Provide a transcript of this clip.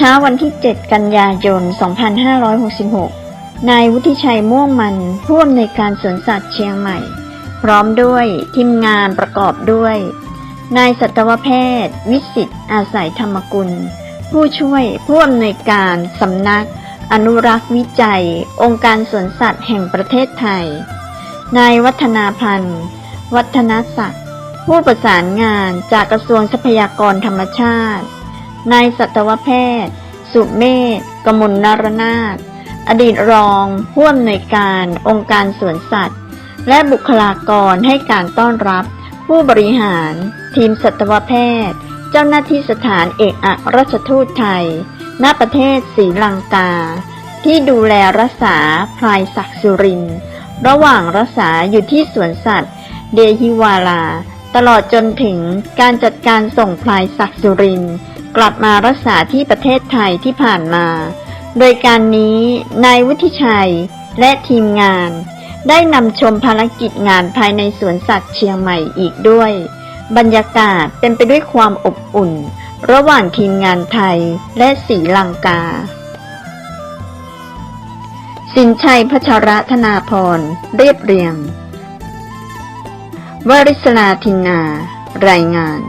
เช้าวันที่ 7 กันยายน 2566 นายวุฒิชัยม่วงมันผู้อำนวยการสวนสัตว์เชียงใหม่ พร้อมด้วยทีมงานประกอบด้วย นายสัตวแพทย์ วิสิตอาศัยธรรมกุล ผู้ช่วยผู้อำนวยการสำนัก อนุรักษ์วิจัย องค์การสวนสัตว์แห่งประเทศไทย นายวัฒนาพันธ์ วัฒนศักดิ์ผู้ประสานงานจากกระทรวงทรัพยากรธรรมชาติ นายสัตวแพทย์ สุเมธกมลนารนาถอดีตรองผู้อำนวยการองค์การสวนสัตว์ และบุคลากรให้การต้อนรับ ผู้บริหาร ทีมสัตวแพทย์ เจ้าหน้าที่สถานเอกอัครราชทูตไทย ณประเทศศรีลังกา ที่ดูแลรักษาพลายศักดิ์สุริน ระหว่างรักษาอยู่ที่สวนสัตว์ เดฮิวาลา ตลอดจนถึงการจัดการส่งพลายศักดิ์สุรินกลับมารักษาที่ประเทศไทยที่ผ่านมา โดยการนี้นายวุฒิชัยและทีมงาน ได้นำชมภารกิจงานภายในสวนสัตว์เชียงใหม่อีกด้วย บรรยากาศเต็มไปด้วยความอบอุ่น ระหว่างทีมงานไทยและศรีลังกา สินชัยพัชรธนาพรเรียบเรียง วริศลาทินนา รายงาน